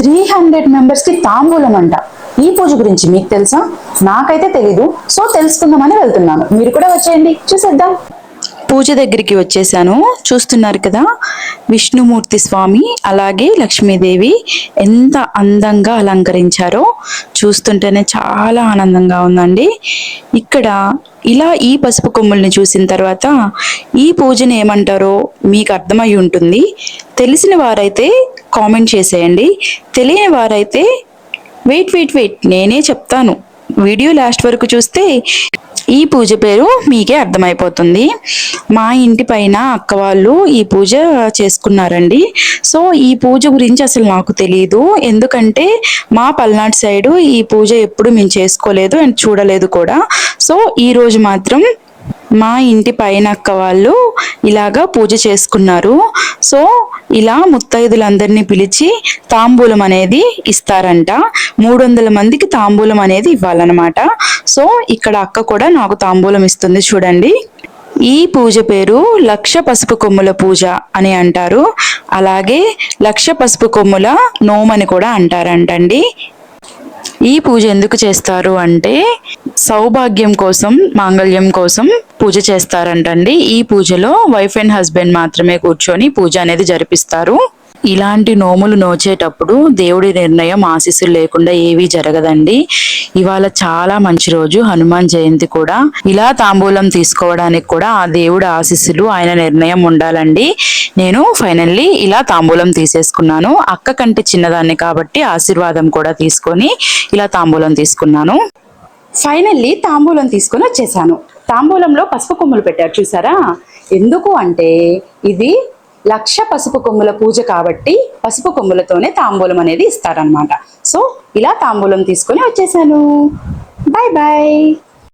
Three hundred మెంబర్స్కి తాంబూలం అంట. ఈ పూజ గురించి మీకు తెలుసా? నాకైతే తెలీదు. సో తెలుసుకుందామని వెళ్తున్నాను. మీరు కూడా వచ్చేయండి. చూసేద్దాం. పూజ దగ్గరికి వచ్చేసాను. చూస్తున్నారు కదా? విష్ణుమూర్తి స్వామి అలాగే లక్ష్మీదేవి ఎంత అందంగా అలంకరించారో చూస్తుంటేనే చాలా ఆనందంగా ఉందండి. ఇక్కడ ఇలా ఈ పసుపు కొమ్ముల్ని చూసిన తర్వాత ఈ పూజను ఏమంటారో మీకు అర్థమై ఉంటుంది. తెలిసిన వారైతే కామెంట్ చేసేయండి. తెలియని వారైతే వెయిట్ వెయిట్ వెయిట్. నేనే చెప్తాను. వీడియో లాస్ట్ వరకు చూస్తే ఈ పూజ పేరు మీకే అర్థమైపోతుంది. మా ఇంటి పైన అక్క వాళ్ళు ఈ పూజ చేసుకున్నారండి. సో ఈ పూజ గురించి అసలు నాకు తెలియదు ఎందుకంటే మా పల్నాడు సైడు ఈ పూజ ఎప్పుడు మేము చేసుకోలేదు అండ్ చూడలేదు కూడా. సో ఈరోజు మాత్రం మా ఇంటి పైన అక్క వాళ్ళు ఇలాగా పూజ చేసుకున్నారు. సో ఇలా ముత్తైదులందరినీ పిలిచి తాంబూలం అనేది ఇస్తారంట. మూడు వందల మందికి తాంబూలం అనేది ఇవ్వాలన్నమాట. సో ఇక్కడ అక్క కూడా నాకు తాంబూలం ఇస్తుంది చూడండి. ఈ పూజ పేరు లక్ష పసుపు కొమ్ముల పూజ అని అంటారు. అలాగే లక్ష పసుపు కొమ్ముల నోమని కూడా అంటారంటండి. ఈ పూజ ఎందుకు చేస్తారు అంటే సౌభాగ్యం కోసం మాంగళ్యం కోసం పూజ చేస్తారంటండి. ఈ పూజలో వైఫ్ అండ్ హస్బెండ్ మాత్రమే కూర్చొని పూజ అనేది జరిపిస్తారు. ఇలాంటి నోములు నోచేటప్పుడు దేవుడి నిర్ణయం ఆశీస్సులు లేకుండా ఏవీ జరగదండి. ఇవాళ చాలా మంచి రోజు. హనుమాన్ జయంతి కూడా. ఇలా తాంబూలం తీసుకోవడానికి కూడా ఆ దేవుడి ఆశీస్సులు ఆయన నిర్ణయం ఉండాలండి. నేను ఫైనల్లీ ఇలా తాంబూలం తీసేసుకున్నాను. అక్క కంటే చిన్నదాన్ని కాబట్టి ఆశీర్వాదం కూడా తీసుకొని ఇలా తాంబూలం తీసుకున్నాను. ఫైనల్లీ తాంబూలం తీసుకొని వచ్చేసాను. తాంబూలంలో పసుపు కొమ్ములు పెట్టారు చూసారా? ఎందుకు అంటే ఇది లక్ష పసుపు కొమ్ముల పూజ కాబట్టి పసుపు కొమ్ములతోనే తాంబూలం అనేది ఇస్తారనమాట సో ఇలా తాంబూలం తీసుకొని వచ్చేసాను. Bye bye